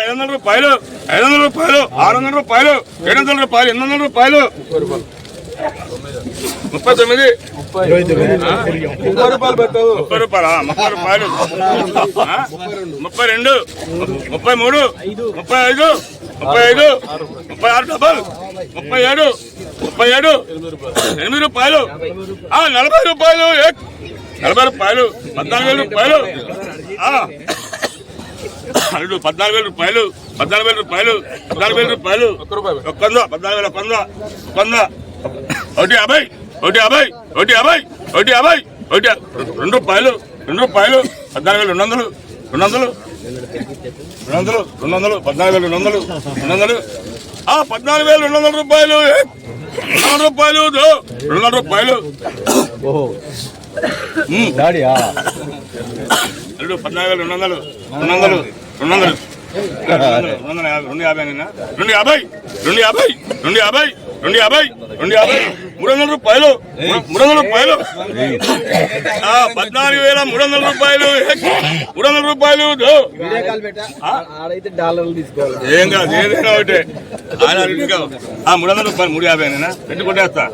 ఐదు వందల రూపాయలు ఐదు వందల రూపాయలు ఆరు వందల రూపాయలు ఏడు వందల రూపాయలు ఎనిమిది వందల రూపాయలు ముప్పై తొమ్మిది? ముప్పై రూపాయలు ముప్పై రూపాయలా ముప్పై రూపాయలు? ముప్పై రెండు ముప్పై మూడు ముప్పై ఐదు ముప్పై ఐదు ముప్పై ఆరు డబల్ ముప్పై ఏడు ముప్పై ఏడు ఎనిమిది రూపాయలు నలభై రూపాయలు? నలభై రూపాయలు పద్నాలుగు వేల రూపాయలు. అల్లుడు పద్నాలుగు వేల రూపాయలు పద్నాలుగు వేల రూపాయలు పద్నాలుగు వేల రూపాయలు. ఒక్క వంద పద్నాలుగు వేల వంద వంద. ఒకటి యాభై ఒకటి యాభై ఒకటి యాభై ఒకటి యాభై ఒకటి రెండు రూపాయలు రెండు రూపాయలు పద్నాలుగు వేల రెండు వందలు రెండు వందలు రెండు వందలు రెండు వందలు పద్నాలుగు వేల రెండు వందలు రెండు వందలు. ఆ పద్నాలుగు వేల రెండు వందల రూపాయలు? రెండు వందల రూపాయలు. రెండు వందల రూపాయలు. డాడీయా రెండు పద్నాలుగు వేల రెండు వందలు రెండు వందలు రెండు వందలు. రెండు రెండు యాభై రెండు యాభై అయినా? రెండు యాభై రెండు యాభై రెండు యాభై రెండు యాభై రెండు యాభై. మూడు వందల రూపాయలు మూడు- వందల రూపాయలు. ఆ, పద్నాలుగు వేల మూడు వందల రూపాయలు. మూడు వందల రూపాయలు ఏం కాదు ఏదైనా ఒకటే. మూడు వందల రూపాయలు మూడు యాభై అయినా పెట్టి కొట్టేస్తా?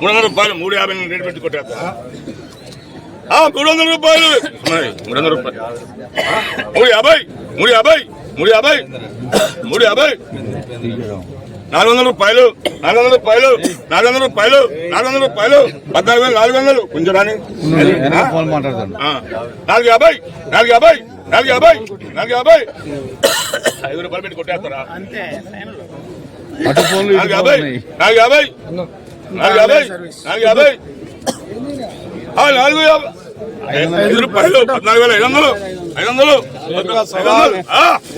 మూడు వందల రూపాయలు మూడు యాభై రేటు పెట్టి కొట్టేస్తా. ఆ, మూడు వందల రూపాయలు. మూడు వందల రూపాయలు? మూడు యాభై మూడు యాభై మూడు యాభై మూడు యాభై. నాలుగు వందల రూపాయలు నాలుగు వందల రూపాయలు నాలుగు వందల రూపాయలు నాలుగు వందల రూపాయలు పద్నాలుగు వేలు నాలుగు వందలు. కొంచెం రాని. నాలుగు యాభై నాలుగు యాభై నాలుగు యాభై నాలుగు యాభై. ఐదు రూపాయలు పెట్టి కొట్టేస్తారా? అటు ఫోన్లు నాలుగు యాభై ఫోన్లు ఉన్నాయి. నాలుగు యాభై నాలుగు యాభై నాలుగు యాభై. ఆ, నాలుగు యాభై. ఐదు రూపాయలు పద్నాలుగు వేల ఐదు వందలు ఐదు వందలు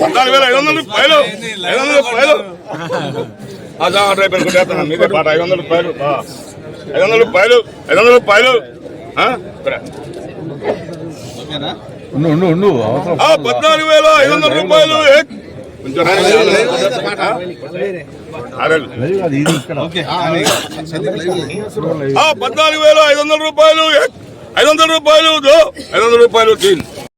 పద్నాలుగు వేల ఐదు వందల రూపాయలు ఐదు వందల రూపాయలు. అదా అయిపోయిన కొట్టేస్తాను మీదే పాట ఐదు వందల రూపాయలు ఆ, ఐదు వందల రూపాయలు వందల రూపాయలు పద్నాలుగు వేల ఐదు వందల రూపాయలు పద్నాలుగు వేల ఐదు వందల రూపాయలు? ఐదు వందల రూపాయలు దో. ఐదు వందల రూపాయలు తీన్.